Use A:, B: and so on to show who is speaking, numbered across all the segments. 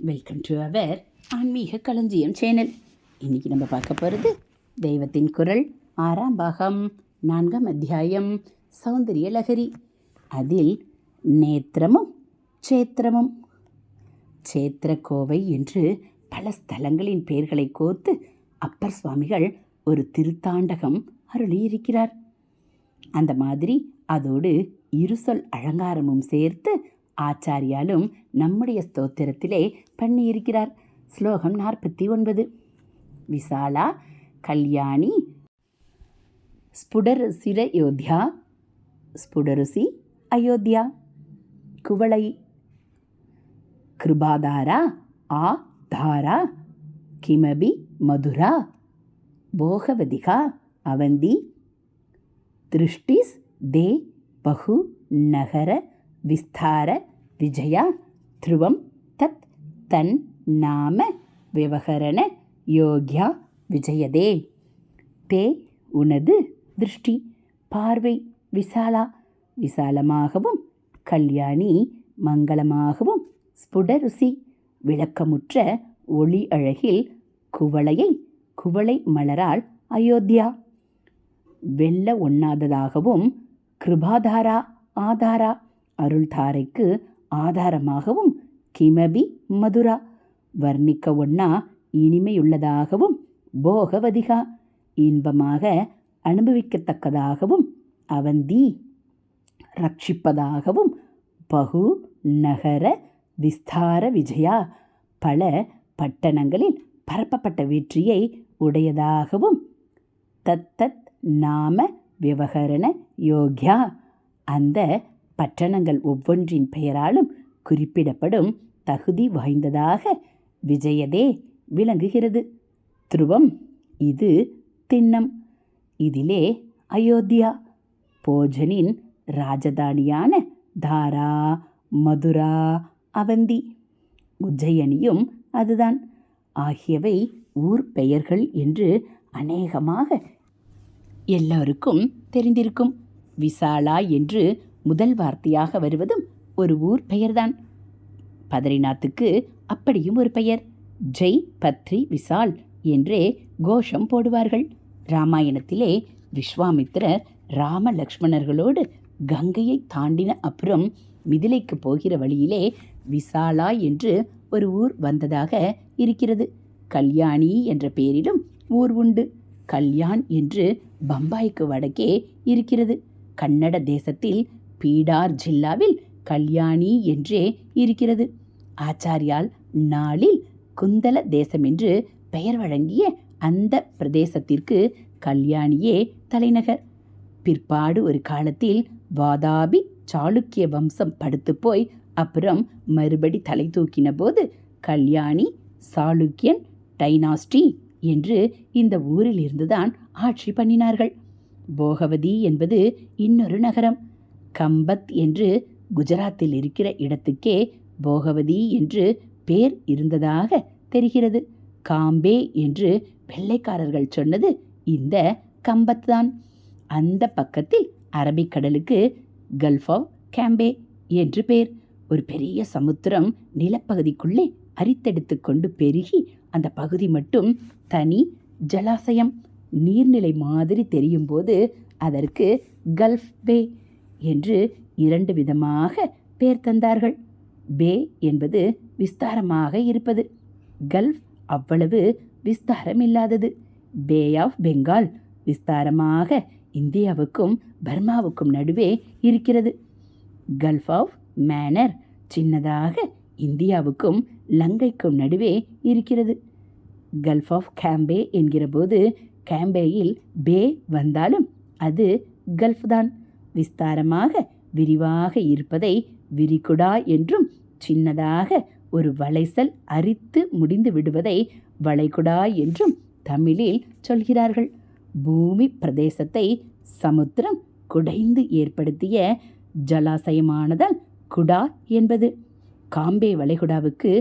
A: Welcome to our ஆன்மீக களஞ்சியம் channel இன்றைக்கி நம்ம பார்க்க போகிறது தெய்வத்தின் குரல் ஆறாம் பாகம் நான்காம் அத்தியாயம் சௌந்தரிய லகரி அதில் நேத்திரமும் சேத்திரமும். சேத்திரக்கோவை என்று பல ஸ்தலங்களின் பெயர்களை கோர்த்து அப்பர் சுவாமிகள் ஒரு திருத்தாண்டகம் அருளியிருக்கிறார். அந்த மாதிரி அதோடு இருசொல் அலங்காரமும் சேர்த்து ஆச்சாரியாலும் நம்முடைய ஸ்தோத்திரத்திலே பண்ணியிருக்கிறார். ஸ்லோகம் நாற்பத்தி ஒன்பது. விசாலா கல்யாணி ஸ்புடருசிர யோத்யா ஸ்புடருசி அயோத்யா குவளை கிருபாதாரா ஆ தாரா கிமபி மதுரா போகவதிகா அவந்தி திருஷ்டிஸ் தே பகு நகர விஸ்தார விஜயா த்ருவம் தத் தன் நாம விவகரண யோக்யா விஜயதே. தே உனது திருஷ்டி பார்வை விசாலா விசாலமாகவும் கல்யாணி மங்களமாகவும் ஸ்புடருசி விளக்கமுற்ற ஒளி அழகில் குவளையை குவளை மலரால் அயோத்தியா. வெல்ல ஒண்ணாததாகவும் கிருபாதாரா ஆதாரா அருள்தாரைக்கு ஆதாரமாகவும் கிமபி மதுரா. வர்ணிக்க ஒன்னா இனிமையுள்ளதாகவும் போகவதிகா. இன்பமாக அனுபவிக்கத்தக்கதாகவும் அவந்தி. ரட்சிப்பதாகவும் பகு நகர விஸ்தார விஜயா. பல பட்டணங்களில் பரப்பப்பட்ட வெற்றியை உடையதாகவும் தத்தத் நாம விவகரண யோக்யா. அந்த பட்டணங்கள் ஒவ்வொன்றின் பெயராலும் குறிப்பிடப்படும் தகுதி வாய்ந்ததாக விஜயதே விளங்குகிறது. துருவம் இது திண்ணம். இதிலே அயோத்தியா போஜனின் ராஜதானியான தாரா மதுரா அவந்தி உஜ்ஜயனியும் அதுதான். ஆகியவை ஊர் பெயர்கள் என்று அநேகமாக எல்லோருக்கும் தெரிந்திருக்கும். விசாலா என்று முதல் வார்த்தையாக வருவதும் ஒரு ஊர் பெயர்தான். பதரிநாத்துக்கு அப்படியும் ஒரு பெயர். ஜெய் பத்ரி விசால் என்றே கோஷம் போடுவார்கள். ராமாயணத்திலே விஸ்வாமித்திரர் ராம லக்ஷ்மணர்களோடு கங்கையை தாண்டின அப்புறம் மிதிலைக்கு போகிற வழியிலே விசாலா என்று ஒரு ஊர் வந்ததாக இருக்கிறது. கல்யாணி என்ற பெயரிலும் ஊர் உண்டு. கல்யாண் என்று பம்பாய்க்கு வடக்கே இருக்கிறது. கன்னட தேசத்தில் பீடார் ஜில்லாவில் கல்யாணி என்றே இருக்கிறது. ஆச்சாரியால் நாளில் குந்தல தேசம் என்று பெயர் வழங்கிய அந்த பிரதேசத்திற்கு கல்யாணியே தலைநகர். பிற்பாடு ஒரு காலத்தில் வாதாபி சாளுக்கிய வம்சம் படுத்து போய் அப்புறம் மறுபடி தலை தூக்கின போது கல்யாணி சாளுக்கியன் டைனாஸ்டி என்று இந்த ஊரில் இருந்துதான் ஆட்சி பண்ணினார்கள். போகவதி என்பது இன்னொரு நகரம். கம்பத் என்று குஜராத்தில் இருக்கிற இடத்துக்கே போகவதி என்று பேர் இருந்ததாக தெரிகிறது. காம்பே என்று வெள்ளைக்காரர்கள் சொன்னது இந்த கம்பத் தான். அந்த பக்கத்தில் அரபிக்கடலுக்கு கல்ஃப் ஆஃப் கேம்பே என்று பேர். ஒரு பெரிய சமுத்திரம் நிலப்பகுதிக்குள்ளே அரித்தெடுத்து கொண்டு பெருகி அந்த பகுதி மட்டும் தனி ஜலாசயம். நீர்நிலை மாதிரி தெரியும் போது அதற்கு கல்ஃப் பே என்று இரண்டு விதமாக பெயர் தந்தார்கள். பே என்பது விஸ்தாரமாக இருப்பது. கல்ஃப் அவ்வளவு விஸ்தாரம் இல்லாதது பே ஆஃப் பெங்கால் விஸ்தாரமாக இந்தியாவுக்கும் பர்மாவுக்கும் நடுவே இருக்கிறது. கல்ஃப் ஆஃப் மேனர் சின்னதாக இந்தியாவுக்கும் லங்கைக்கும் நடுவே இருக்கிறது. கல்ஃப் ஆஃப் கேம்பே என்கிறபோது கேம்பேயில் பே வந்தாலும் அது கல்ஃப் தான். விஸ்தாரமாக விரிவாக இருப்பதை விரிகுடா என்றும் சின்னதாக ஒரு வளைசல் அரித்து முடிந்து விடுவதை வளைகுடா என்றும் தமிழில் சொல்கிறார்கள். பூமி பிரதேசத்தை சமுத்திரம் குடைந்து ஏற்படுத்திய ஜலாசயமானதால் குடா என்பது. காம்பே வளைகுடாவுக்கு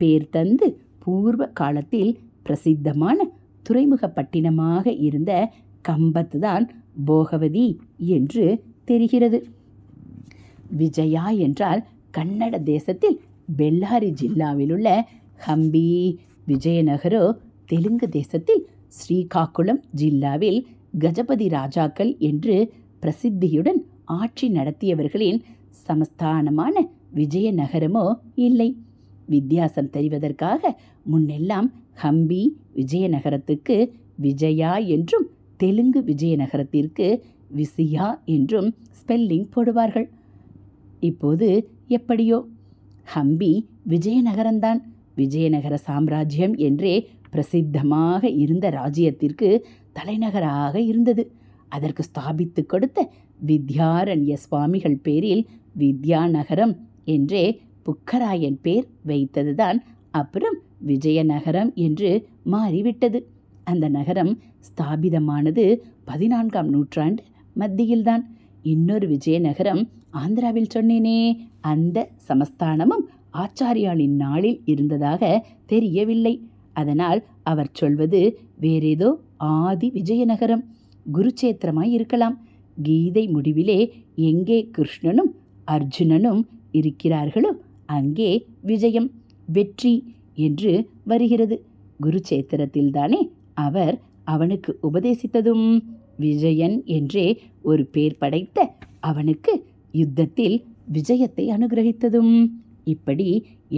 A: பேர் தந்து பூர்வ காலத்தில் பிரசித்தமான துறைமுகப்பட்டினமாக இருந்த கம்பத்து தான் போகவதி என்று தெரிகிறது. விஜயா என்றால் கன்னட தேசத்தில் பெல்லாரி ஜில்லாவில் உள்ள ஹம்பி விஜயநகரோ தெலுங்கு தேசத்தில் ஸ்ரீகாக்குளம் ஜில்லாவில் கஜபதி ராஜாக்கள் என்று பிரசித்தியுடன் ஆட்சி நடத்தியவர்களின் சமஸ்தானமான விஜயநகரமோ இல்லை. வித்தியாசம் தெரிவதற்காக முன்னெல்லாம் ஹம்பி விஜயநகரத்துக்கு விஜயா என்றும் தெலுங்கு விஜயநகரத்திற்கு விசியா என்றும் ஸ்பெல்லிங் போடுவார்கள். இப்போது எப்படியோ? ஹம்பி விஜயநகரம்தான். விஜயநகர சாம்ராஜ்யம் என்றே பிரசித்தமாக இருந்த ராஜ்யத்திற்கு தலைநகராக இருந்தது. அதற்கு ஸ்தாபித்து கொடுத்த வித்யாரண்ய சுவாமிகள் பேரில் வித்யாநகரம் என்றே புக்கராயன் பேர் வைத்ததுதான். அப்புறம் விஜயநகரம் என்று மாறிவிட்டது. அந்த நகரம் ஸ்தாபிதமானது பதினான்காம் நூற்றாண்டு மத்தியில்தான். இன்னொரு விஜயநகரம் ஆந்திராவில் சொன்னேனே. அந்த சமஸ்தானமும் ஆச்சாரியாளின் நாளில் இருந்ததாக தெரியவில்லை. அதனால் அவர் சொல்வது வேறேதோ ஆதி விஜயநகரம். குருச்சேத்திரமாய் இருக்கலாம். கீதை முடிவிலே எங்கே கிருஷ்ணனும் அர்ஜுனனும் இருக்கிறார்களோ அங்கே விஜயம் வெற்றி என்று வருகிறது. குருச்சேத்திரத்தில்தானே அவர் அவனுக்கு உபதேசித்ததும். விஜயன் என்றே ஒரு பேர் படைத்த அவனுக்கு யுத்தத்தில் விஜயத்தை அனுகிரகித்ததும். இப்படி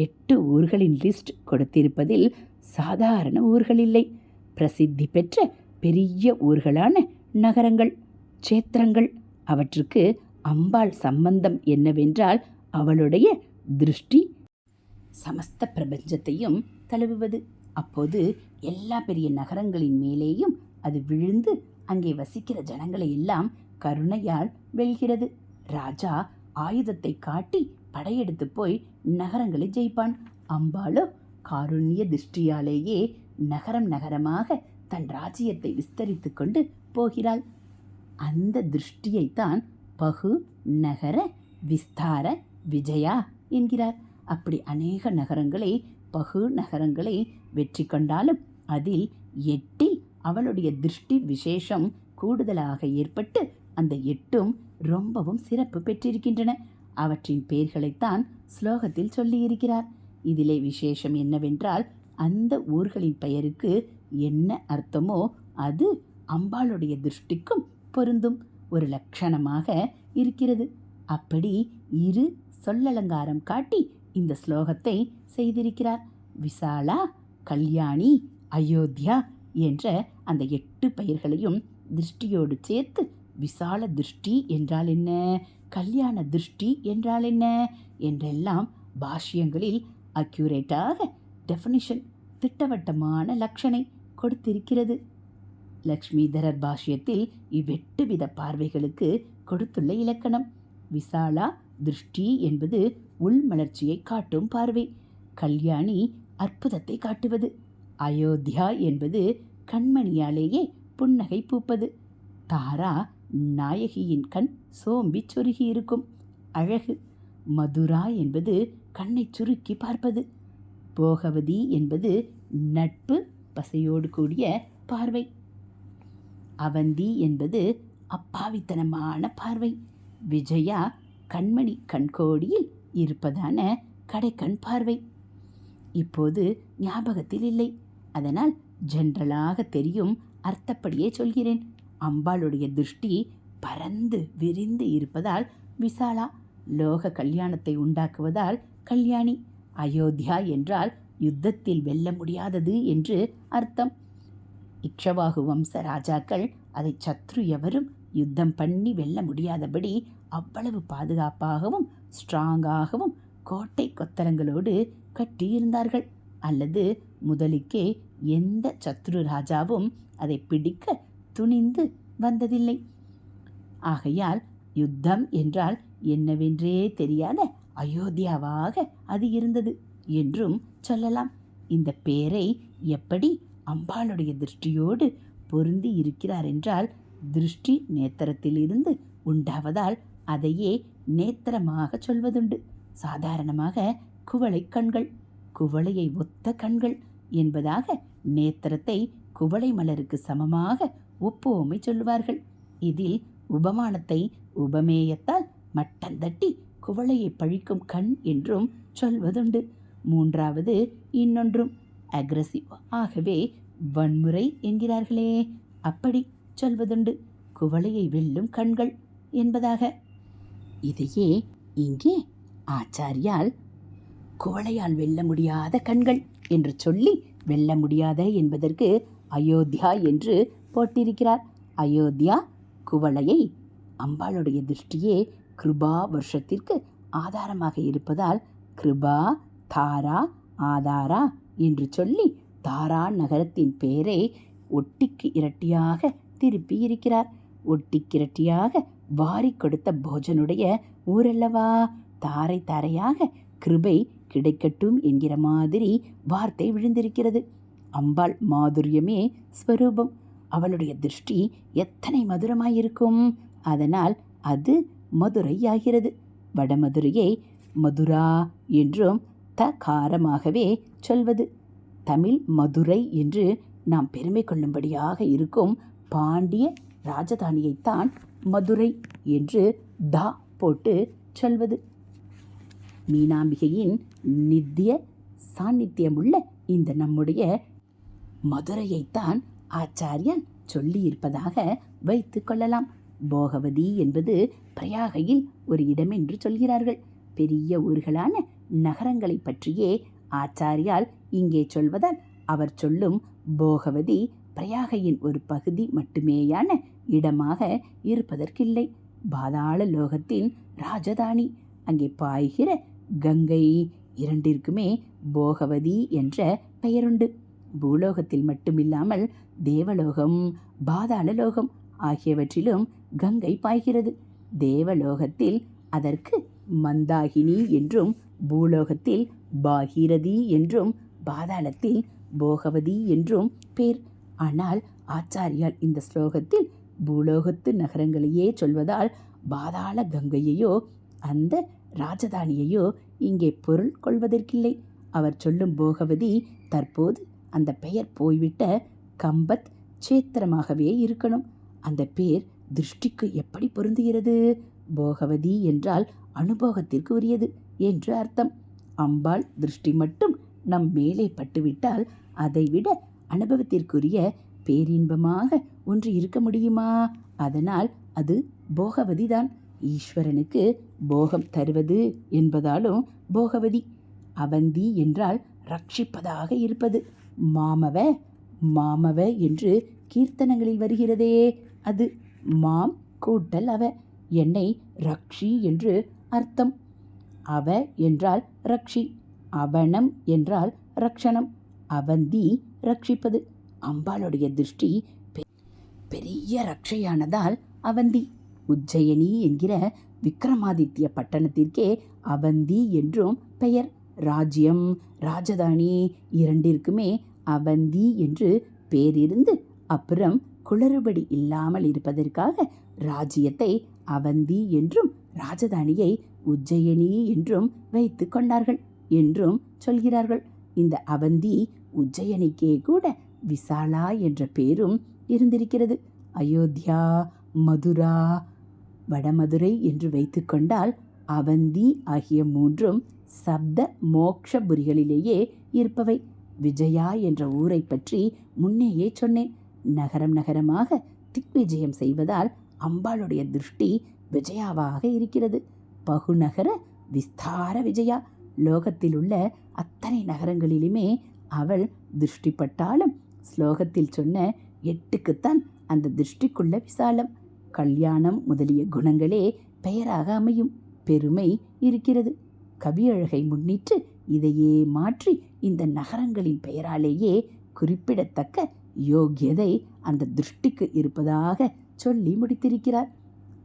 A: எட்டு ஊர்களின் லிஸ்ட் கொடுத்திருப்பதில் சாதாரண ஊர்கள் இல்லை. பிரசித்தி பெற்ற பெரிய ஊர்களான நகரங்கள் சேத்திரங்கள் அவற்றுக்கு அம்பாள் சம்பந்தம் என்னவென்றால் அவளுடைய திருஷ்டி சமஸ்த பிரபஞ்சத்தையும் தழுவுவது. அப்போது எல்லா பெரிய நகரங்களின் மேலேயும் அது விழுந்து அங்கே வசிக்கிற ஜனங்களை எல்லாம் கருணையால் வெல்கிறது. ராஜா ஆயுதத்தை காட்டி படையெடுத்து போய் நகரங்களை ஜெயிப்பான். அம்பாளோ காருண்ய திருஷ்டியாலேயே நகரம் நகரமாக தன் ராஜ்யத்தை விஸ்தரித்து கொண்டு போகிறாள். அந்த திருஷ்டியைத்தான் பகு நகர விஸ்தார விஜயா என்கிறார். அப்படி அநேக நகரங்களை பகு நகரங்களை வெற்றி கொண்டாலும் அதில் எட்டி அவளுடைய திருஷ்டி விசேஷம் கூடுதலாக ஏற்பட்டு அந்த எட்டும் ரொம்பவும் சிறப்பு பெற்றிருக்கின்றன. அவற்றின் பெயர்களைத்தான் ஸ்லோகத்தில் சொல்லியிருக்கிறார். இதிலே விசேஷம் என்னவென்றால் அந்த ஊர்களின் பெயருக்கு என்ன அர்த்தமோ அது அம்பாளுடைய திருஷ்டிக்கும் பொருந்தும். ஒரு லட்சணமாக இருக்கிறது. அப்படி இரு சொல்லலங்காரம் காட்டி இந்த ஸ்லோகத்தை செய்திருக்கிறார். விசாலா கல்யாணி அயோத்தியா என்ற அந்த எட்டு பெயர்களையும் திருஷ்டியோடு சேர்த்து விசால திருஷ்டி என்றால் என்ன? கல்யாண திருஷ்டி என்றால் என்ன? என்றெல்லாம் பாஷ்யங்களில் அக்யூரேட்டாக டெஃபனிஷன் திட்டவட்டமான லட்சணை கொடுத்திருக்கிறது. லக்ஷ்மிதரர் பாஷ்யத்தில் இவ்வெட்டு வித பார்வைகளுக்கு கொடுத்துள்ள இலக்கணம். விசாலா திருஷ்டி என்பது உள்மலர்ச்சியை காட்டும் பார்வை. கல்யாணி அற்புதத்தை காட்டுவது. அயோத்தியா என்பது கண்மணியாலேயே புன்னகை பூப்பது. தாரா நாயகியின் கண் சோம்பி சொருகி இருக்கும் அழகு மதுரா என்பது கண்ணை சுருக்கி பார்ப்பது. போகவதி என்பது நட்பு பசையோடு கூடிய பார்வை. அவந்தி என்பது அப்பாவித்தனமான பார்வை. விஜயா கண்மணி கண்கோடியில் இருப்பதான கடைக்கண் பார்வை. இப்போது ஞாபகத்தில் இல்லை. அதனால் ஜென்ரலாக தெரியும் அர்த்தப்படியே சொல்கிறேன். அம்பாளுடைய திருஷ்டி பறந்து விரிந்து இருப்பதால் விசாலா லோக கல்யாணத்தை உண்டாக்குவதால் கல்யாணி அயோத்தியா என்றால் யுத்தத்தில் வெல்ல முடியாதது என்று அர்த்தம். இக்ஷவாகு வம்ச ராஜாக்கள் அதை சத்ரு எவரும் யுத்தம் பண்ணி வெல்ல முடியாதபடி அவ்வளவு பாதுகாப்பாகவும் ஸ்ட்ராங்காகவும் கோட்டை கொத்தரங்களோடு கட்டியிருந்தார்கள். அல்லது முதலுக்கே எந்த சத்ரு ராஜாவும் அதை பிடிக்க துணிந்து வந்ததில்லை. ஆகையால் யுத்தம் என்றால் என்னவென்றே தெரியாத அயோத்தியாவாக அது இருந்தது என்றும் சொல்லலாம். இந்த பேரை எப்படி அம்பாளுடைய திருஷ்டியோடு பொருந்தி இருக்கிறார் என்றால் திருஷ்டி நேத்திரத்திலிருந்து உண்டாவதால் அதையே நேத்திரமாக சொல்வதுண்டு. சாதாரணமாக குவளை கண்கள் குவளையை ஒத்த கண்கள் என்பதாக நேத்திரத்தை குவளை மலருக்கு சமமாக ஒப்புவமை சொல்லுவார்கள். இதில் உபமானத்தை உபமேயத்தால் மட்டந்தட்டி குவளையை பழிக்கும் கண் என்றும் சொல்வதுண்டு. மூன்றாவது இன்னொன்றும். அக்ரஸிவ் ஆகவே வன்முறை என்கிறார்களே அப்படி சொல்வதுண்டு. குவளையை வெல்லும் கண்கள் என்பதாக. இதையே இங்கே ஆச்சாரியால் குவளையால் வெல்ல முடியாத கண்கள் என்று சொல்லி வெல்ல முடியாத என்பதற்கு அயோத்தியா என்று போட்டிருக்கிறார். அயோத்தியா குவளையை அம்பாளுடைய திருஷ்டியே கிருபா வருஷத்திற்கு ஆதாரமாக இருப்பதால் கிருபா தாரா ஆதாரா என்று சொல்லி தாரா நகரத்தின் பெயரை ஒட்டிக்கு இரட்டியாக திருப்பி இருக்கிறார். ஒட்டிக்கிரட்டியாக வாரி கொடுத்த போஜனுடைய ஊரல்லவா? தாரை தாரையாக கிருபை கிடைக்கட்டும் என்கிற மாதிரி வார்த்தை விழுந்திருக்கிறது. அம்பாள் மாதுரியமே ஸ்வரூபம். அவளுடைய திருஷ்டி எத்தனை மதுரமாயிருக்கும்? அதனால் அது மதுரையாகிறது. வடமதுரையை மதுரா என்றும் தகாரமாகவே சொல்வது. தமிழ் மதுரை என்று நாம் பெருமை கொள்ளும்படியாக இருக்கும் பாண்டிய ராஜதானியைத்தான் மதுரை என்று தா போட்டு சொல்வது. மீனாம்பிகையின் நித்திய சாநித்தியமுள்ள இந்த நம்முடைய மதுரையைத்தான் ஆச்சாரியன் சொல்லியிருப்பதாக வைத்து கொள்ளலாம். போகவதி என்பது பிரயாகையில் ஒரு இடம் என்று சொல்கிறார்கள். பெரிய ஊர்களான நகரங்களை பற்றியே ஆச்சாரியால் இங்கே சொல்வதால் அவர் சொல்லும் போகவதி பிரயாகையின் ஒரு பகுதி மட்டுமேயான இடமாக இருப்பதற்கில்லை. பாதாள லோகத்தின் ராஜதானி. அங்கே பாய்கிற கங்கை இரண்டிற்குமே போகவதி என்ற பெயருண்டு. பூலோகத்தில் மட்டுமில்லாமல் தேவலோகம் பாதாளலோகம் ஆகியவற்றிலும் கங்கை பாய்கிறது. தேவலோகத்தில் அதற்கு மந்தாகினி என்றும் பூலோகத்தில் பாகீரதி என்றும் பாதாளத்தில் போகவதி என்றும் பேர். ஆனால் ஆச்சாரியால் இந்த ஸ்லோகத்தில் பூலோகத்து நகரங்களையே சொல்வதால் பாதாள கங்கையையோ அந்த ராஜதானியையோ இங்கே பொருள் கொள்வதற்கில்லை. அவர் சொல்லும் போகவதி தற்போது அந்த பெயர் போய்விட்ட கம்பத் சேத்திரமாகவே இருக்கணும். அந்த பேர் திருஷ்டிக்கு எப்படி பொருந்துகிறது? போகவதி என்றால் அனுபவத்திற்கு உரியது என்று அர்த்தம். அம்பாள் திருஷ்டி மட்டும் நம் மேலே பட்டுவிட்டால் அதைவிட அனுபவத்திற்குரிய பேரின்பமாக ஒன்று இருக்க முடியுமா? அதனால் அது போகவதிதான். ஈஸ்வரனுக்கு போகம் தருவது என்பதாலும் போகவதி அவந்தி என்றால் ரட்சிப்பதாக இருப்பது. மாமவ மாமவ என்று கீர்த்தனங்களில் வருகிறதே அது. மாம் கூட்டல் அவ என்னை ரக்ஷி என்று அர்த்தம். அவ என்றால் ரக்ஷி அவனம் என்றால் ரக்ஷணம். அவந்தி ரட்சிப்பது. அம்பாளுடைய திருஷ்டி பெ- பெரிய ரக்ஷையானதால் அவந்தி. உஜ்ஜயினி என்கிற விக்ரமாதித்ய பட்டணத்திற்கே அவந்தி என்றும் பெயர். ராஜ்யம் ராஜதானி இரண்டிற்குமே அவந்தி என்று பேரிருந்து அப்புறம் குளறுபடி இல்லாமல் இருப்பதற்காக ராஜ்யத்தை அவந்தி என்றும் ராஜதானியை உஜ்ஜயினி என்றும் வைத்து கொண்டார்கள் என்றும் சொல்கிறார்கள். இந்த அவந்தி உஜ்ஜயனிக்கே கூட விசாலா என்ற பேரும் இருந்திருக்கிறது. அயோத்தியா மதுரா வடமதுரை என்று வைத்துக்கொண்டால் அவந்தி ஆகிய மூன்றும் சப்த மோக்ஷபுரிகளிலேயே இருப்பவை. விஜயா என்ற ஊரை பற்றி முன்னேயே சொன்னேன். நகரம் நகரமாக திக்விஜயம் செய்வதால் அம்பாளுடைய திருஷ்டி விஜயாவாக இருக்கிறது. பகுநகர விஸ்தார விஜயா. லோகத்தில் உள்ள அத்தனை நகரங்களிலுமே அவள் திருஷ்டிப்பட்டாலும் ஸ்லோகத்தில் சொன்ன எட்டுக்குத்தான் அந்த திருஷ்டிக்குள்ள விசாலம். கல்யாணம் முதலிய குணங்களே பெயராக அமையும். பெருமை இருக்கிறது. கவியழகை முன்னிட்டு இதையே மாற்றி இந்த நகரங்களின் பெயராலேயே குறிப்பிடத்தக்க யோக்கியதை அந்த திருஷ்டிக்கு இருப்பதாக சொல்லி முடித்திருக்கிறார்.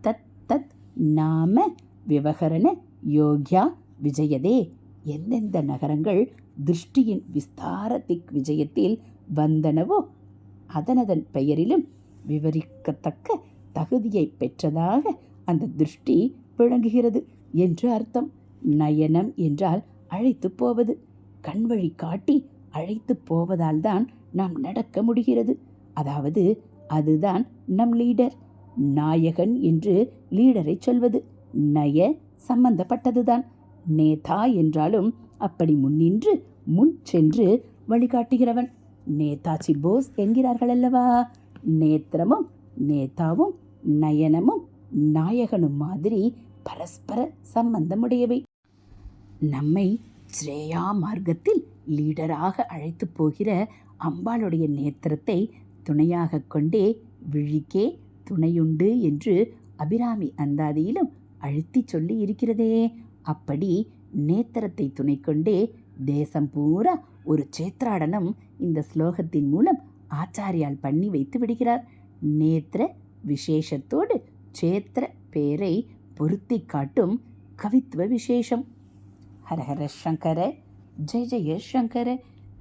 A: தத் தத் நாம விவகரண யோக்யா விஜயதே. எந்தெந்த நகரங்கள் திருஷ்டியின் விஸ்தார திக் விஜயத்தில் வந்தனவோ அதனதன் பெயரிலும் விவரிக்கத்தக்க தகுதியை பெற்றதாக அந்த திருஷ்டி விளங்குகிறது என்று அர்த்தம். நயனம் என்றால் அழைத்து போவது. கண்வழி காட்டி அழைத்து போவதால் தான் நாம் நடக்க முடிகிறது. அதாவது அதுதான் நம் லீடர். நாயகன் என்று லீடரை சொல்வது. நய சம்பந்தப்பட்டதுதான். நேதா என்றாலும் அப்படி முன்னின்று முன் சென்று வழிகாட்டுகிறவன். நேதாஜி போஸ் என்கிறார்கள் அல்லவா நேத்திரமும் நேதாவும் நயனமும் நாயகனும் மாதிரி பரஸ்பர சம்பந்தமுடையவை. நம்மை ஸ்ரேயா மார்க்கத்தில் லீடராக அழைத்து போகிற அம்பாளுடைய நேத்திரத்தை துணையாக கொண்டே விழிக்கே துணையுண்டு என்று அபிராமி அந்தாதியிலும் அழுத்தி சொல்லி இருக்கிறதே. அப்படி நேத்திரத்தை துணை கொண்டே தேசம் பூரா ஒரு சேத்ராடனம் இந்த ஸ்லோகத்தின் மூலம் ஆச்சாரியால் பண்ணி வைத்து விடுகிறார். நேத்திர விசேஷத்தோடு சேத்திர பேரை பொருத்தி காட்டும் கவித்துவ விசேஷம். ஹரஹர சங்கர ஜெய ஜெய சங்கர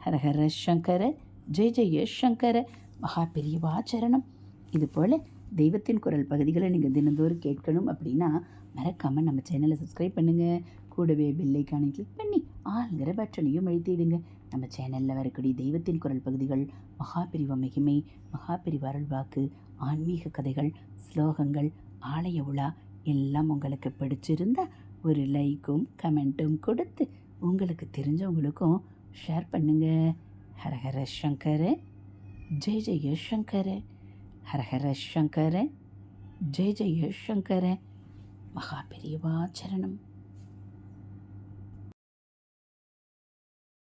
A: ஹரஹர சங்கர ஜெய ஜெய சங்கர மகா பெரியவாச்சரணம் இது போல் தெய்வத்தின் குரல் பகுதிகளை நீங்கள் தினந்தோறும் கேட்கணும் அப்படின்னா மறக்காமல் நம்ம சேனலை சப்ஸ்கிரைப் பண்ணுங்கள் கூடவே பெல்லைக்கானை கிளிக் பண்ணி ஆளுங்கிற பட்டனையும் அழுத்திடுங்க. நம்ம சேனலில் வரக்கூடிய தெய்வத்தின் குரல் பகுதிகள் மகாபிரிவ மகிமை மகாபிரிவ அருள்வாக்கு ஆன்மீக கதைகள் ஸ்லோகங்கள் ஆலய உலா எல்லாம் உங்களுக்கு பிடிச்சிருந்தா ஒரு லைக்கும் கமெண்ட்டும் கொடுத்து உங்களுக்கு தெரிஞ்சவங்களுக்கும் ஷேர் பண்ணுங்க. ஹரஹர சங்கர ஜெய ஜெய சங்கர ஹரஹர சங்கர ஜெய ஜெய சங்கர மகா சரணம்